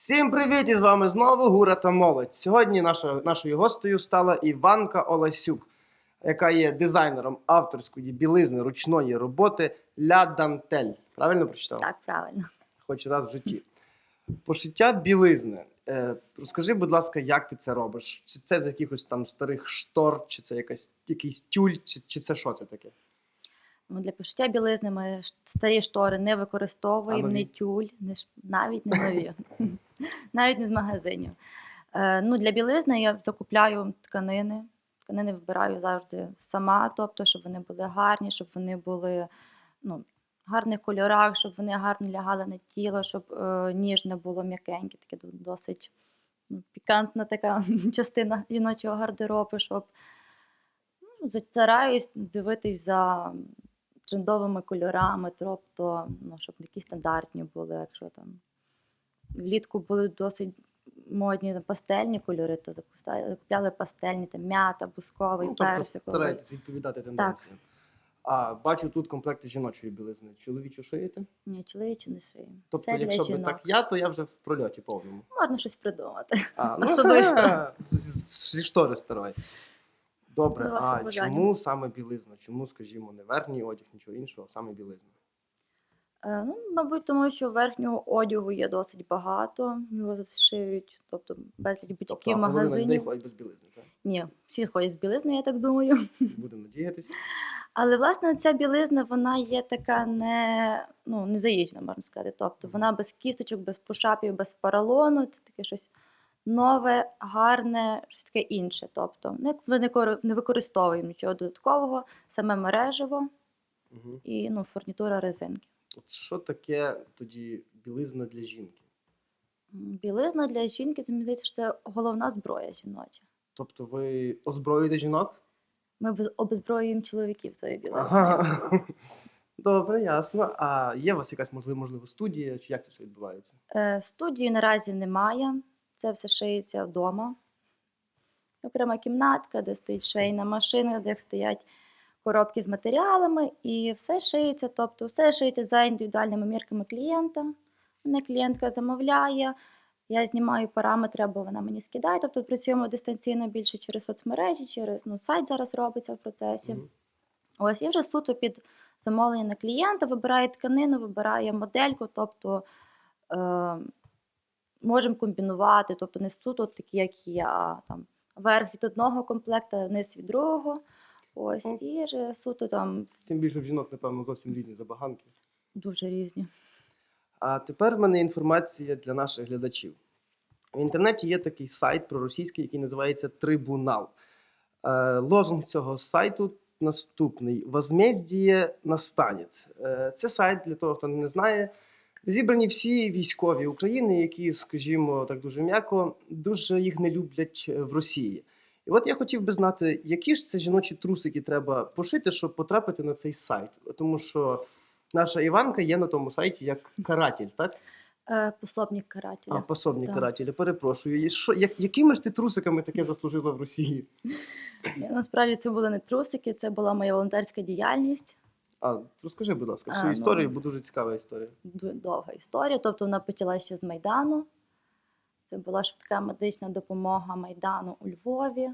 Всім привіт! І з вами знову Гура та Молодь. Сьогодні наша, нашою гостею стала Іванка Олесюк, яка є дизайнером авторської білизни ручної роботи Ля Дантель. Правильно прочитав? Так, правильно. Хоч раз в житті. Пошиття білизни. Е, розкажи, будь ласка, як ти це робиш? Чи це з якихось там старих штор, чи це якась, якийсь тюль, чи, чи це що це таке? Ну, для пошиття білизни ми старі штори не використовуємо, не тюль, не ш- навіть не нові, навіть не з магазинів. Е, ну, для білизни я закупляю тканини. Тканини вибираю завжди сама, тобто, щоб вони були гарні, щоб вони були ну, в гарних кольорах, щоб вони гарно лягали на тіло, щоб е, ніжне було м'якеньке, таке досить ну, пікантна така частина жіночого гардеробу, щоб ну, стараюсь дивитись за трендовими кольорами, тобто, ну, щоб такі стандартні були, якщо там влітку були досить модні там, пастельні кольори, то закупляли пастельні, там м'ята, бусковий, Ну, тобто персиковий. стараєтесь відповідати тенденціям. А бачу тут комплекти жіночої білизни. Чоловічу шиєте? Ні, чоловічу не шиємо. Тобто, Це якщо б так я, то я вже в прольоті повному. Можна щось придумати. А, Особисто. Зі штори старої. Добре, а бажання. чому саме білизна? Чому, скажімо, не верхній одяг, нічого іншого, а саме білизна? Е, Ну, мабуть, тому що верхнього одягу є досить багато, його зашиють, тобто безліч Тобто, бутіків, а половина людей магазинів. ходять без білизни, так? Ні, всі ходять з білизною, я так думаю. Будемо надіятися. Але власне ця білизна вона є така не, ну, незаїжджена, можна сказати. Тобто вона без кісточок, без пушапів, без поролону. Це таке щось нове, гарне, щось таке інше. Тобто, ну, ми не кор- не використовуємо нічого додаткового, саме мережево Угу. і ну, фурнітура резинки. От що таке тоді білизна для жінки? Білизна для жінки, це мені здається, що це головна зброя жіноча. Тобто ви озброюєте жінок? Ми без- обезброюємо чоловіків цією білизною. Ага. Добре, ясно. А є у вас якась можливо, можливо студія, чи як це все відбувається? Е, Студії наразі немає. Це все шиється вдома. Окрема кімнатка, де стоїть швейна машина, де стоять коробки з матеріалами, і все шиється. Тобто, все шиється за індивідуальними мірками клієнта. Мене клієнтка замовляє. Я знімаю параметри, або вона мені скидає. Тобто працюємо дистанційно більше через соцмережі, через ну, сайт зараз робиться в процесі. Мгм. Ось і вже суто під замовлення на клієнта вибирає тканину, вибирає модельку, тобто е, можемо комбінувати, тобто не суто такі, як є, а там верх від одного комплекту, низ від другого. Ось, Ну. і вже суто там Тим більше в жінок, напевно, зовсім різні забаганки. дуже різні. А тепер в мене інформація для наших глядачів. В інтернеті є такий сайт проросійський, який називається Трибунал. Е, Лозунг цього сайту наступний: Возмездіє настанет. Е, Це сайт для того, хто не знає, зібрані всі військові України, які, скажімо так дуже м'яко, дуже їх не люблять е, в Росії. І от я хотів би знати, які ж це жіночі трусики треба пошити, щоб потрапити на цей сайт. Тому що наша Іванка є на тому сайті як каратель, так? Е, пособник карателя. А, пособник Так. карателя, перепрошую. І що, як, якими ж ти трусиками таке заслужила в Росії? Насправді це були не трусики, це була моя волонтерська діяльність. А, розкажи, будь ласка, А, свою ну. історію, бо дуже цікава історія. ду- довга історія. Тобто вона почалася ще з Майдану. Це була швидка медична допомога Майдану у Львові.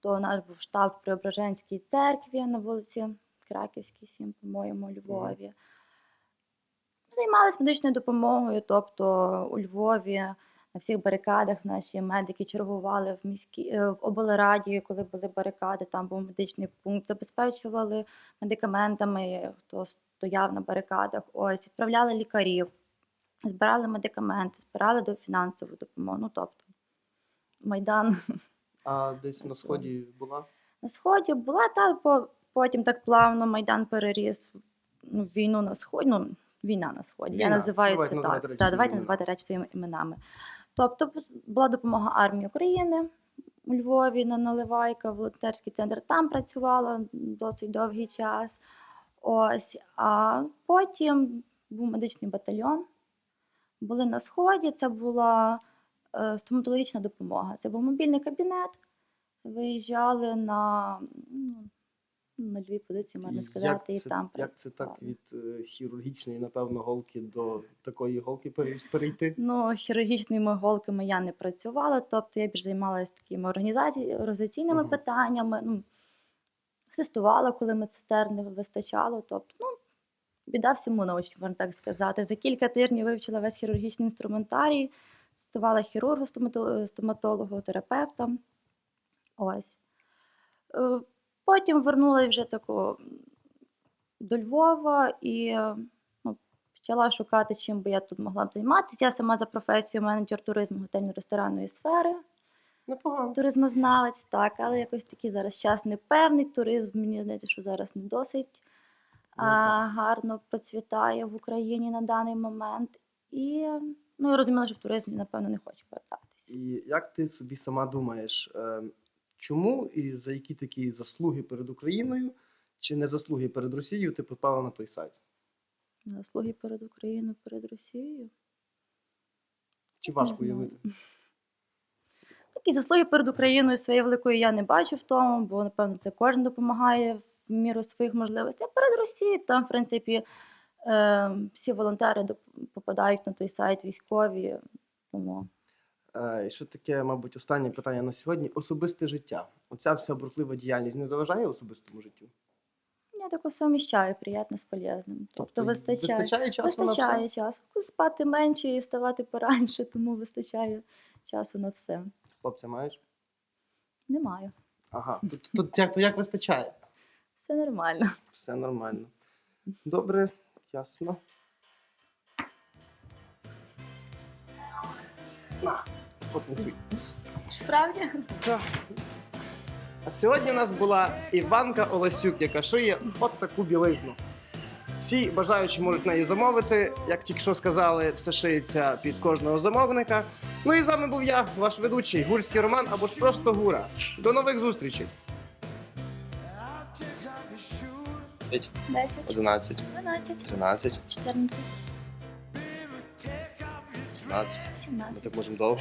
То наш був штаб в Преображенській церкві на вулиці Краківській, 7, по-моєму, у Львові. Займалися медичною допомогою, тобто у Львові на всіх барикадах наші медики чергували в міській е, в облраді, коли були барикади, там був медичний пункт, забезпечували медикаментами, хто стояв на барикадах. Ось відправляли лікарів, збирали медикаменти, збирали до фінансову допомогу. Ну тобто майдан А десь на сході була? на сході була та по- потім так плавно майдан переріс ну, війну на сході. Ну, війна на сході. Війна. Я називаю це так. речі Та, своїми давайте іменами. називати речі своїми іменами. Тобто була допомога армії України у Львові на Наливайка, волонтерський центр там працювала досить довгий час. Ось. А потім був медичний батальйон. Були на сході. Це була е, стоматологічна допомога. Це був мобільний кабінет. Виїжджали на ну, нульові позиції, можна І сказати, як і це, там як це так від е, хірургічної, напевно, голки до такої голки перейти? Ну, хірургічними голками я не працювала, тобто я більш займалася такими організаці... організаційними Мгм. питаннями, ну, асистувала, коли медсестер не вистачало. Тобто, ну, біда всьому научі, можна так сказати. За кілька тижнів вивчила весь хірургічний інструментарій, ставала хірургу, стоматологу, терапевта. Ось. Потім вернулася вже тако до Львова і е, ну, почала шукати, чим би я тут могла б займатися. Я сама за професією менеджер туризму готельно-ресторанної сфери, Непогано. туризмознавець, так, але якось такий зараз час непевний. Туризм, мені здається, що зараз не досить а, гарно процвітає в Україні на даний момент. І ну, я розуміла, що в туризмі, напевно, не хочу повертатися. І як ти собі сама думаєш, е, чому і за які такі заслуги перед Україною чи не заслуги перед Росією ти попала на той сайт? Заслуги перед Україною, перед Росією. Чи важко уявити? Такі заслуги перед Україною своєю великою я не бачу в тому, бо напевно це кожен допомагає в міру своїх можливостей. А перед Росією там, в принципі, е, всі волонтери попадають на той сайт військові. Тому І що таке, мабуть, останнє питання на сьогодні? Особисте життя. Оця вся бурхлива діяльність не заважає особистому життю? я тако суміщаю приємне з полезним. Тобто вистачає. вистачає часу на Вистачає все? часу. Спати менше і вставати поранше, тому вистачає часу на все. Хлопця маєш? Немає. Ага. Тут, тут як, то як вистачає? Все нормально. Все нормально. Добре, ясно. Потанцюй. Справді? Так. А сьогодні у нас була Іванка Олесюк, яка шиє от таку білизну. Всі бажаючі можуть неї замовити. Як тільки що сказали, все шиється під кожного замовника. Ну і з вами був я, ваш ведучий, гурський Роман або ж просто Гура. До нових зустрічей. 10, 11, 12, 13, 14, 17. 17. Ми так можемо довго.